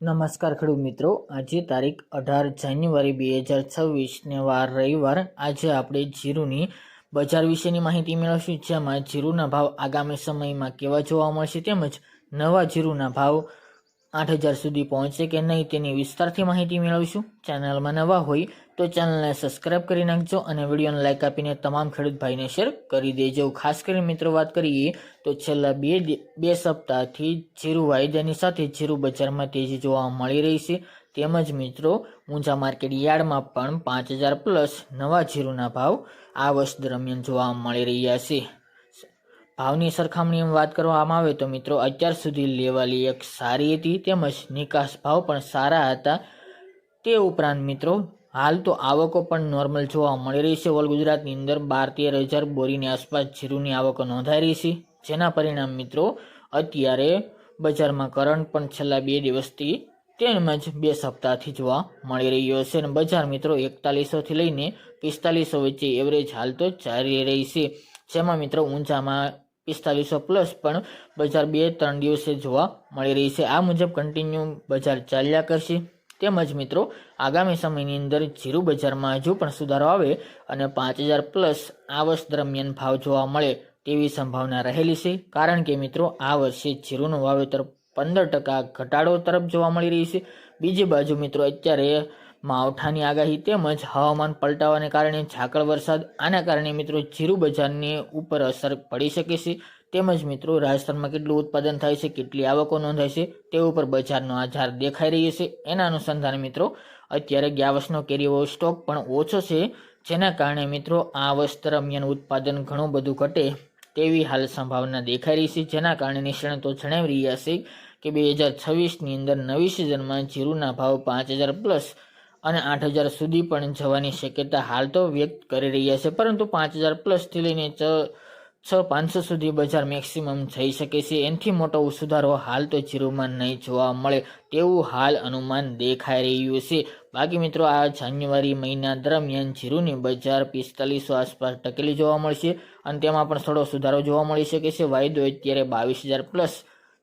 નમસ્કાર ખેડૂત મિત્રો. આજે તારીખ અઢાર જાન્યુઆરી બે હજાર છવ્વીસને વાર રવિવાર. આજે આપણે જીરુની બજાર વિશેની માહિતી મેળવશું, જેમાં જીરુના ભાવ આગામી સમયમાં કેવા જોવા મળશે તેમજ નવા જીરુના ભાવ આઠ હજાર સુધી પહોંચશે કે નહીં તેની વિસ્તારથી માહિતી મેળવીશું. ચેનલમાં નવા હોય તો ચેનલને સબસ્ક્રાઇબ કરી નાખજો અને વિડીયોને લાઇક આપીને તમામ ખેડૂત ભાઈને શેર કરી દેજો. ખાસ કરીને મિત્રો વાત કરીએ તો છેલ્લા બે બે સપ્તાહથી જીરું વાયદાની સાથે જીરું બજારમાં તેજી જોવા મળી રહી છે. તેમજ મિત્રો, ઊંઝા માર્કેટ યાર્ડમાં પણ પાંચ હજાર પ્લસ નવા જીરુના ભાવ આ વર્ષ દરમિયાન જોવા મળી રહ્યા છે. ભાવની સરખામણીમાં વાત કરવામાં આવે તો મિત્રો, અત્યાર સુધી લેવાલી એક સારી હતી તેમજ નિકાસ ભાવ પણ સારા હતા. તે ઉપરાંત મિત્રો, હાલ તો આવકો પણ નોર્મલ જોવા મળી રહી છે. ઓલ ગુજરાતની અંદર બાર તેર હજાર બોરીની આસપાસ જીરુની આવકો નોંધાઈ રહી છે. જેના પરિણામ મિત્રો, અત્યારે બજારમાં કરંટ પણ છેલ્લા બે દિવસથી તેમજ બે સપ્તાહથી જોવા મળી રહ્યો છે અને બજાર મિત્રો એકતાલીસોથી લઈને પિસ્તાલીસો વચ્ચે એવરેજ હાલ તો ચાલી રહી છે. જેમાં મિત્રો ઊંચામાં પિસ્તાલીસો પ્લસ પણ બજાર બે ત્રણ દિવસે જોવા મળી રહી છે. આ મુજબ કન્ટિન્યુ બજાર ચાલ્યા કરશે. તેમજ મિત્રો, આગામી સમયની અંદર ઝીરુ બજારમાં હજુ પણ સુધારો આવે અને પાંચ હજાર પ્લસ આ વર્ષ દરમિયાન ભાવ જોવા મળે તેવી સંભાવના રહેલી છે. કારણ કે મિત્રો, આ વર્ષે જીરુનું વાવેતર પંદર ટકા ઘટાડો તરફ જોવા મળી રહી છે. બીજી બાજુ મિત્રો, અત્યારે માવઠાની આગાહી તેમજ હવામાન પલટાવાને કારણે ઝાકળ વરસાદ, આના કારણે મિત્રો જીરું બજારની ઉપર અસર પડી શકે છે. તેમજ મિત્રો રાજસ્થાનમાં કેટલું ઉત્પાદન થાય છે, કેટલી આવકો નોંધાય છે, તે ઉપર બજારનો આધાર દેખાઈ રહ્યો છે. એના અનુસંધાને મિત્રો અત્યારે ગયા વર્ષનો કેરીઓ સ્ટોક પણ ઓછો છે, જેના કારણે મિત્રો આ વર્ષ દરમિયાન ઉત્પાદન ઘણું બધું ઘટે તેવી હાલ સંભાવના દેખાઈ રહી છે, જેના કારણે નિષ્ણાતો જણાવી રહ્યા છે કે બે હજાર છવ્વીસની અંદર નવી સિઝનમાં જીરુના ભાવ પાંચ હજાર પ્લસ અને આઠ હજાર સુધી પણ જવાની શક્યતા હાલ તો વ્યક્ત કરી રહ્યા છે, પરંતુ પાંચ હજાર પ્લસથી લઈને છ છ પાંચસો સુધી બજાર મેક્સિમમ થઈ શકે છે. એનાથી મોટો સુધારો હાલ તો જીરોમાં નહીં જોવા મળે તેવું હાલ અનુમાન દેખાઈ રહ્યું છે. બાકી મિત્રો, આ જાન્યુઆરી મહિના દરમિયાન જીરુની બજાર પિસ્તાલીસો આસપાસ ટકેલી જોવા મળશે અને તેમાં પણ થોડો સુધારો જોવા મળી શકે છે. વાયદો અત્યારે બાવીસ હજાર પ્લસ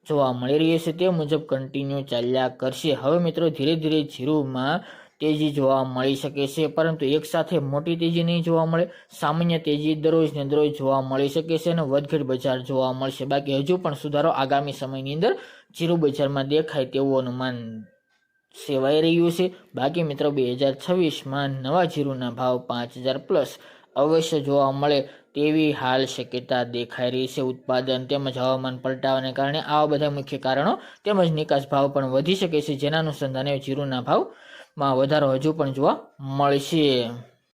જોવા મળી રહ્યો છે. તે મુજબ કન્ટિન્યુ ચાલ્યા કરશે. હવે મિત્રો, ધીરે ધીરે જીરુમાં તેજી જોવા મળી શકે છે, પરંતુ એકસાથે મોટી તેજી નહીં જોવા મળે. સામાન્ય તેજી દરરોજ ને દરરોજ જોવા મળી શકે છે અને વધઘટ બજાર જોવા મળશે. બાકી હજુ પણ સુધારો આગામી સમયની અંદર જીરું બજારમાં દેખાય તેવું અનુમાન સેવાઈ રહ્યું છે. બાકી મિત્રો, બે હજાર છવ્વીસમાં નવા જીરુના ભાવ પાંચ હજાર પ્લસ અવશ્ય જોવા મળે તેવી હાલ શક્યતા દેખાઈ રહી છે. ઉત્પાદન તેમજ હવામાન પલટાવાને કારણે આવા બધા મુખ્ય કારણો તેમજ નિકાસ ભાવ પણ વધી શકે છે. જેના અનુસંધાને જીરુના ભાવમાં વધારો હજુ પણ જોવા મળશે.